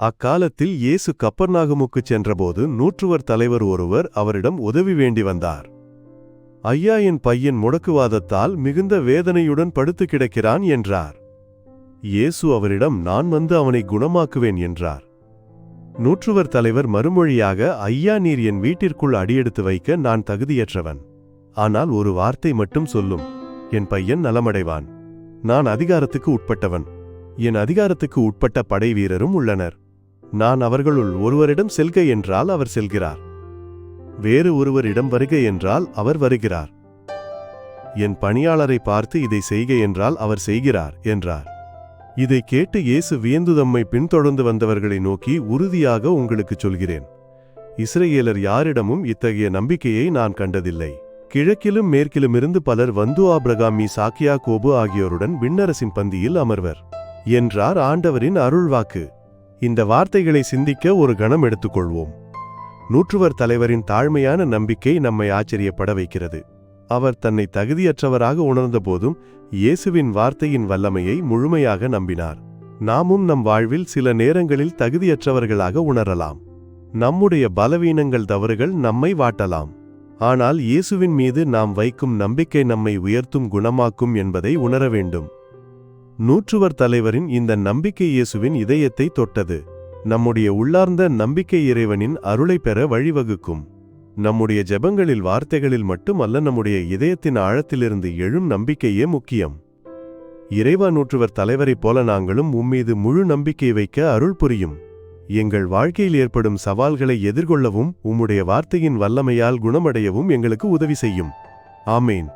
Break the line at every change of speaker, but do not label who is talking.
அக்காலத்தில் இயேசு கப்பர்நாகமுக்குச் சென்றபோது நூற்றுவர் தலைவர் ஒருவர் அவரிடம் உதவி வேண்டி வந்தார். ஐயா என் பையன் முடக்குவாதத்தால் மிகுந்த வேதனையுடன் படுத்து கிடக்கிறான் என்றார். இயேசு அவரிடம் நான் வந்து அவனை குணமாக்குவேன் என்றார். நூற்றுவர் தலைவர் மறுமொழியாக ஐயா நீர் என் வீட்டிற்குள் அடியெடுத்து வைக்க நான் தகுதியற்றவன். ஆனால் ஒரு வார்த்தை மட்டும் சொல்லும். என் பையன் நலமடைவான். நான் அதிகாரத்துக்கு உட்பட்டவன். என் அதிகாரத்துக்கு உட்பட்ட படை வீரரும் உள்ளனர். நான் அவர்களுள் ஒருவரிடம் செல்க என்றால் அவர் செல்கிறார். வேறு ஒருவரிடம் வருக என்றால் அவர் வருகிறார். என் பணியாளரை பார்த்து இதை செய்க என்றால் அவர் செய்கிறார் என்றார். இதை கேட்டு இயேசு வியந்து தம்மை பின்தொடர்ந்து வந்தவர்களை நோக்கி உறுதியாக உங்களுக்குச் சொல்கிறேன். இஸ்ரேலர் யாரிடமும் இத்தகைய நம்பிக்கையை நான் கண்டதில்லை. கிழக்கிலும் மேற்கிலுமிருந்து பலர் வந்து ஆப்ரகாமி சாக்கியா கோபு ஆகியோருடன் விண்ணரசின் பந்தியில் அமர்வர். என்றார் ஆண்டவரின் அருள்வாக்கு. இந்த வார்த்தைகளை சிந்திக்க ஒரு கணம் எடுத்துக்கொள்வோம். நூற்றுவர் தலைவரின் தாழ்மையான நம்பிக்கை நம்மை ஆச்சரியப்பட வைக்கிறது. அவர் தன்னை தகுதியற்றவராக உணர்ந்தபோதும் இயேசுவின் வார்த்தையின் வல்லமையை முழுமையாக நம்பினார். நாமும் நம் வாழ்வில் சில நேரங்களில் தகுதியற்றவர்களாக உணரலாம். நம்முடைய பலவீனங்கள் தவறுகள் நம்மை வாட்டலாம். ஆனால் இயேசுவின் மீது நாம் வைக்கும் நம்பிக்கை நம்மை உயர்த்தும் குணமாக்கும் என்பதை உணர வேண்டும். நூற்றுவர் தலைவரின் இந்த நம்பிக்கை இயேசுவின் இதயத்தை தொட்டது. நம்முடைய உள்ளார்ந்த நம்பிக்கை இறைவனின் அருளை பெற வழிவகுக்கும். நம்முடைய ஜெபங்களில் வார்த்தைகளில் மட்டுமல்ல நம்முடைய இதயத்தின் ஆழத்திலிருந்து எழும் நம்பிக்கையே முக்கியம். இறைவா நூற்றுவர் தலைவரைப் போல நாங்களும் உம்மீது முழு நம்பிக்கை வைக்க அருள் புரியும். எங்கள் வாழ்க்கையில் ஏற்படும் சவால்களை எதிர்கொள்ளவும் உம்முடைய வார்த்தையின் வல்லமையால் குணமடையவும் எங்களுக்கு உதவி செய்யும். ஆமேன்.